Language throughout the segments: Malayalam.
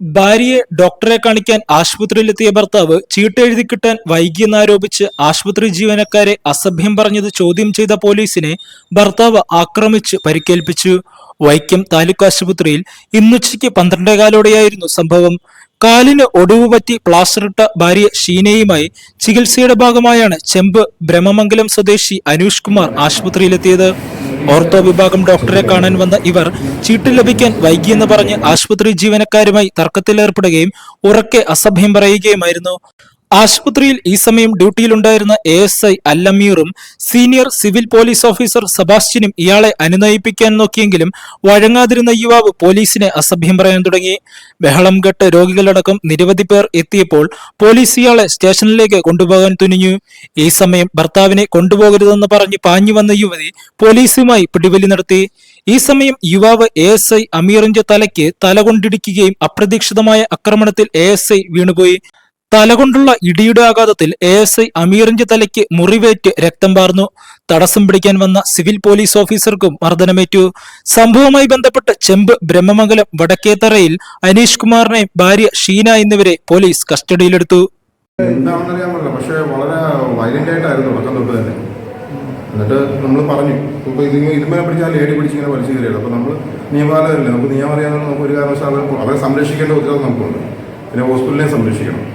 ഭാര്യയെ ഡോക്ടറെ കാണിക്കാൻ ആശുപത്രിയിലെത്തിയ ഭർത്താവ് ചീട്ടെഴുതി കിട്ടാൻ വൈകിയെന്നാരോപിച്ച് ആശുപത്രി ജീവനക്കാരെ അസഭ്യം പറഞ്ഞത് ചോദ്യം ചെയ്ത പോലീസിനെ ഭർത്താവ് ആക്രമിച്ച് പരിക്കേൽപ്പിച്ചു. വൈക്കം താലൂക്ക് ആശുപത്രിയിൽ ഇന്നുച്ചയ്ക്ക് പന്ത്രണ്ടേകാലോടെയായിരുന്നു സംഭവം. കാലിന് ഒടിവ് പറ്റി പ്ലാസ്റ്ററിട്ട ഭാര്യ ഷീനയുമായി ചികിത്സയുടെ ഭാഗമായാണ് ചെമ്പ് ബ്രഹ്മമംഗലം സ്വദേശി അനൂഷ് കുമാർ ആശുപത്രിയിലെത്തിയത്. ഓർത്തോ വിഭാഗം ഡോക്ടറെ കാണാൻ വന്ന ഇവർ ചീട്ട് ലഭിക്കാൻ വൈകിയെന്ന് പറഞ്ഞ് ആശുപത്രി ജീവനക്കാരുമായി തർക്കത്തിലേർപ്പെടുകയും ഉറക്കെ അസഭ്യം പറയുകയുമായിരുന്നു. ആശുപത്രിയിൽ ഈ സമയം ഡ്യൂട്ടിയിലുണ്ടായിരുന്ന എ എസ് ഐ അല്ലമീറും സീനിയർ സിവിൽ പോലീസ് ഓഫീസർ സെബാസ്റ്റ്യനും ഇയാളെ അനുനയിപ്പിക്കാൻ നോക്കിയെങ്കിലും വഴങ്ങാതിരുന്ന യുവാവ് പോലീസിനെ അസഭ്യം പറയാൻ തുടങ്ങി. ബഹളം കെട്ട് രോഗികളടക്കം നിരവധി പേർ എത്തിയപ്പോൾ പോലീസ് ഇയാളെ സ്റ്റേഷനിലേക്ക് കൊണ്ടുപോകാൻ തുനിഞ്ഞു. ഈ സമയം ഭർത്താവിനെ കൊണ്ടുപോകരുതെന്ന് പറഞ്ഞ് പാഞ്ഞു വന്ന യുവതി പോലീസുമായി പിടിവലി നടത്തി. ഈ സമയം യുവാവ് എ എസ് ഐ അമീറിന്റെ തലയ്ക്ക് തലകൊണ്ടിടിക്കുകയും അപ്രതീക്ഷിതമായ ആക്രമണത്തിൽ എ എസ് ഐ വീണുപോയി. തലകൊണ്ടുള്ള ഇടിയുടെ ആഘാതത്തിൽ എ എസ് ഐ അമീറിന്റെ തലയ്ക്ക് മുറിവേറ്റ് രക്തം പാർന്നു. തടസ്സം പിടിക്കാൻ വന്ന സിവിൽ പോലീസ് ഓഫീസർക്കും മർദ്ദനമേറ്റു. സംഭവവുമായി ബന്ധപ്പെട്ട് ചെമ്പ് ബ്രഹ്മമംഗലം വടക്കേത്തറയിൽ അനീഷ് കുമാറിനെ ഭാര്യ ഷീന എന്നിവരെ പോലീസ് കസ്റ്റഡിയിലെടുത്തു. എന്താണെന്നറിയാമല്ലോ പക്ഷേ വളരെ വയലന്റ് ആയിട്ടായിരുന്നു നമ്മൾ പറഞ്ഞു അപ്പോൾ നമ്മൾ ഒരു കാരണവശാലും അവരെ സംരക്ഷിക്കേണ്ട പിന്നെ ഹോസ്പിറ്റലിനെ സംരക്ഷിക്കണം.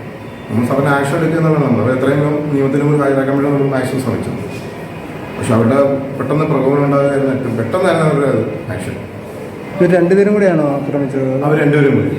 നമ്മൾ അവരെ ആക്ഷൻ നമ്മൾ അവർ എത്രയും നിയമത്തിന് മുമ്പ് ഹാജരാക്കാൻ വേണ്ടി നമ്മൾ ആക്ഷൻ ശ്രമിച്ചു. പക്ഷെ അവരുടെ പെട്ടെന്ന് പ്രകോപനം ഉണ്ടാകുന്ന പെട്ടെന്ന് തന്നെ അവരുടെ ആക്ഷൻ. രണ്ടുപേരും കൂടിയാണോ ആക്രമിച്ചത്? അവർ രണ്ടുപേരും കൂടി.